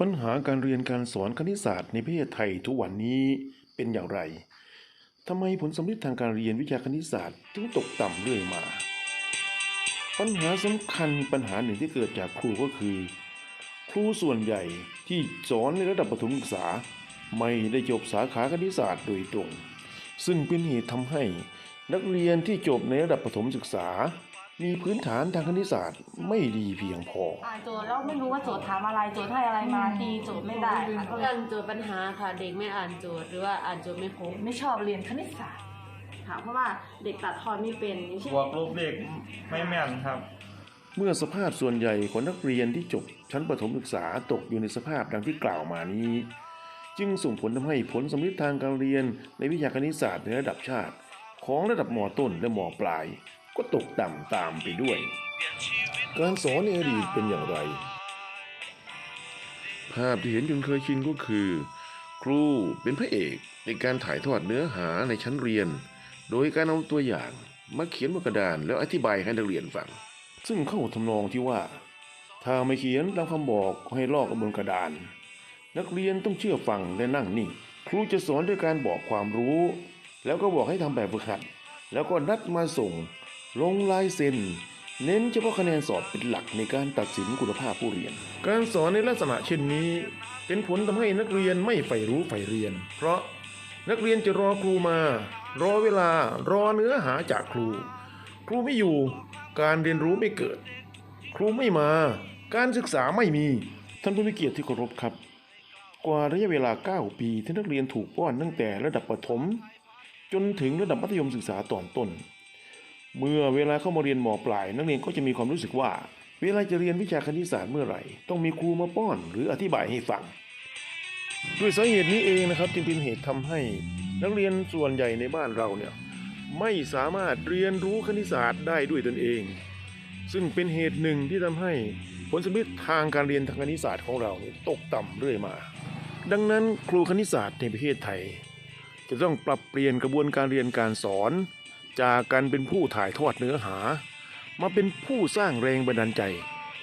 ปัญหาการเรียนการสอนคณิตศาสตร์ในประเทศไทยทุกวันนี้เป็นอย่างไร ทำไมผลสำเร็จทางการเรียนวิชาคณิตศาสตร์ถึงตกต่ำเรื่อยมา ปัญหาสำคัญปัญหาหนึ่งที่เกิดจากครูก็คือ ครูส่วนใหญ่ที่สอนในระดับประถมศึกษา ไม่ได้จบสาขาคณิตศาสตร์โดยตรง ซึ่งเป็นเหตุทำให้นักเรียนที่จบในระดับประถมศึกษา มีพื้นฐานทางคณิตศาสตร์ไม่ดีเพียงพอ อ่านโจทย์แล้วไม่รู้ว่าโจทย์ถามอะไรโจทย์ให้อะไรมาตีโจทย์ไม่ได้ค่ะก็เลเรื่อยงโจทย์ปัญหาค่ะ เด็กไม่อ่านโจทย์หรือว่าอ่านโจทย์ไม่ครบไม่ชอบเรียนคณิตศาสตร์ค่ะเพราะว่าเด็กตัดทอนไม่เป็นอย่างเช่นบวกลบเลขไม่แม่นครับ เมื่อสภาพส่วนใหญ่ของนักเรียนที่จบชั้นประถมศึกษาตกอยู่ในสภาพดังที่กล่าวมานี้ จึงส่งผลทำให้ผลสำเร็จทางการเรียนในวิชาคณิตศาสตร์ในระดับชาติ ของระดับมต้นและมปลาย ก็ตกต่ำตามไปด้วย การสอนในอดีตเป็นอย่างไร ภาพที่เห็นจนเคยชินก็คือ ครูเป็นพระเอกในการถ่ายทอดเนื้อหาในชั้นเรียน โดยการเอาตัวอย่างมาเขียนบนกระดานแล้วอธิบายให้นักเรียนฟัง ซึ่งเข้าทำนองที่ว่า ถ้าไม่เขียนตามคำบอกให้ลอกบนกระดาน นักเรียนต้องเชื่อฟังและนั่งนิ่ง ครูจะสอนด้วยการบอกความรู้ แล้วก็บอกให้ทำแบบฝึกหัด แล้วก็นัดมาส่ง ลงลายเซ็น เน้นเฉพาะคะแนนสอบเป็นหลักในการตัดสินคุณภาพผู้เรียน การสอนในลักษณะเช่นนี้เป็นผลทำให้นักเรียนไม่ใฝ่รู้ใฝ่เรียน เพราะนักเรียนจะรอครูมา รอเวลารอเนื้อหาจากครู ครูไม่อยู่การเรียนรู้ไม่เกิด ครูไม่มา การศึกษาไม่มี ท่านผู้มีเกียรติที่เคารพครับ กว่าระยะเวลา 9 ปีที่นักเรียนถูกป้อนตั้งแต่ระดับประถม จนถึงระดับมัธยมศึกษาตอนต้น เมื่อเวลาเข้ามาเรียนมปลาย นักเรียนก็จะมีความรู้สึกว่า เวลาจะเรียนวิชาคณิตศาสตร์เมื่อไหร่ ต้องมีครูมาป้อนหรืออธิบายให้ฟังด้วยสาเหตุนี้เองนะครับจึงเป็นเหตุทำให้ นักเรียนส่วนใหญ่ในบ้านเราเนี่ยไม่สามารถเรียนรู้คณิตศาสตร์ได้ด้วยตนเอง ซึ่งเป็นเหตุหนึ่งที่ทำให้ผลสำเร็จทางการเรียนทางคณิตศาสตร์ของเราตกต่ำเรื่อยมา ดังนั้นครูคณิตศาสตร์ในประเทศไทย จะต้องปรับเปลี่ยนกระบวนการเรียนการสอน จากการเป็นผู้ถ่ายทอดเนื้อหา มาเป็นผู้สร้างแรงบันดาลใจ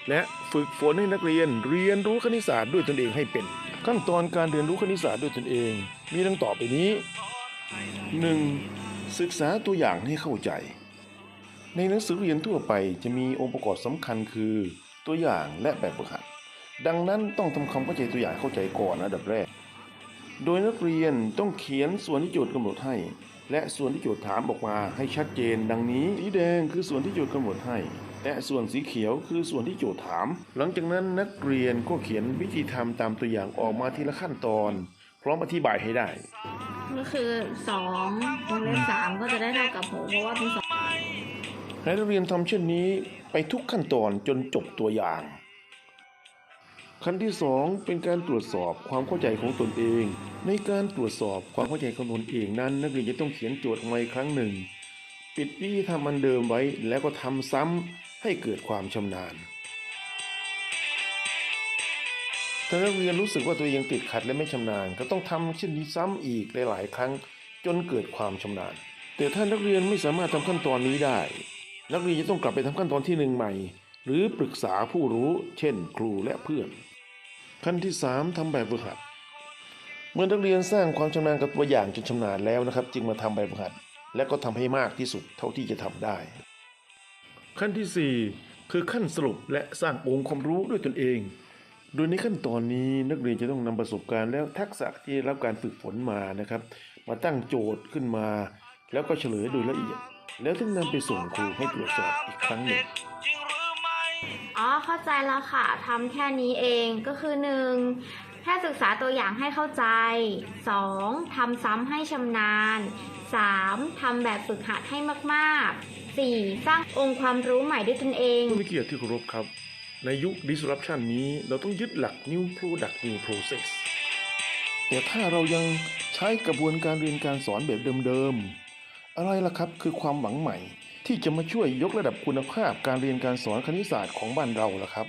และฝึกฝนให้นักเรียนเรียนรู้คณิตศาสตร์ด้วยตนเองให้เป็น ขั้นตอนการเรียนรู้คณิตศาสตร์ด้วยตนเอง มีดังต่อไปนี้ 1. ศึกษาตัวอย่างให้เข้าใจ ในหนังสือเรียนทั่วไปจะมีองค์ประกอบสำคัญคือ ตัวอย่างและแบบฝึกหัดดังนั้นต้องทำความเข้าใจตัวอย่างเข้าใจก่อนอันดับแรก โดยนักเรียนต้องเขียนส่วนที่โจทย์กำหนดให้และส่วนที่โจทย์ถามออกมาให้ชัดเจน ดังนี้ สีแดงคือส่วนที่โจทย์กำหนดให้ และส่วนสีเขียวคือส่วนที่โจทย์ถาม หลังจากนั้นนักเรียนก็เขียนวิธีทำตามตัวอย่างออกมาทีละขั้นตอน พร้อมอธิบายให้ได้ ก็คือสองวงเล็บสามก็จะได้เท่ากับหกเพราะว่าเป็นสองให้นักเรียนทำเช่นนี้ไปทุกขั้นตอนจนจบตัวอย่าง ขั้นที่สองเป็นการตรวจสอบความเข้าใจของตนเอง ในการตรวจสอบความเข้าใจของตนเองนั้น นักเรียนจะต้องเขียนโจทย์ออกมาอีกครั้งหนึ่ง ปิดวิธีทำอันเดิมไว้แล้วก็ทำซ้ำให้เกิดความชำนาญถ้านักเรียนรู้สึกว่าตัวเองยังติดขัดและไม่ชำนาญ ก็ต้องทำเช่นนี้ซ้ำอีกหลายๆ ครั้งจนเกิดความชำนาญ แต่ถ้านักเรียนไม่สามารถทำขั้นตอนนี้ได้ นักเรียนจะต้องกลับไปทำขั้นตอนที่หนึ่งใหม่ หรือปรึกษาผู้รู้ เช่น ครูและเพื่อน ขั้นที่ 3ทำแบบฝึกหัด เมื่อนักเรียนสร้างความชำนาญกับตัวอย่างจนชำนาญแล้วนะครับ จึงมาทำแบบฝึกหัด และก็ทำให้มากที่สุดเท่าที่จะทำได้ ขั้นทีสี่ 4 คือขั้นสรุปและสร้างองค์ความรู้ด้วยตนเอง โดยในขั้นตอนนี้นักเรียนจะต้องนำประสบการณ์แล้วทักษะที่รับการฝึกฝนมานะครับ มาตั้งโจทย์ขึ้นมา แล้วก็เฉลยโดยละเอียด แล้วถึงนำไปส่งครูให้ตรวจสอบอีกครั้งหนึ่ง อ๋อเข้าใจแล้วค่ะทำแค่นี้เองก็คือหนึ่งแค่ศึกษาตัวอย่างให้เข้าใจ 2. ทำซ้ำให้ชำนาญ 3. ทำแบบฝึกหัดให้มากๆ 4. สร้างองค์ความรู้ใหม่ด้วยตนเองผู้มีเกียรติที่เคารพครับ ในยุค disruption นี้เราต้องยึดหลัก new product new process แต่ถ้าเรายังใช้กระบวนการเรียนการสอนแบบเดิมๆ อะไรล่ะครับคือความหวังใหม่ ที่จะมาช่วยยกระดับคุณภาพการเรียนการสอนคณิตศาสตร์ของบ้านเราล่ะครับ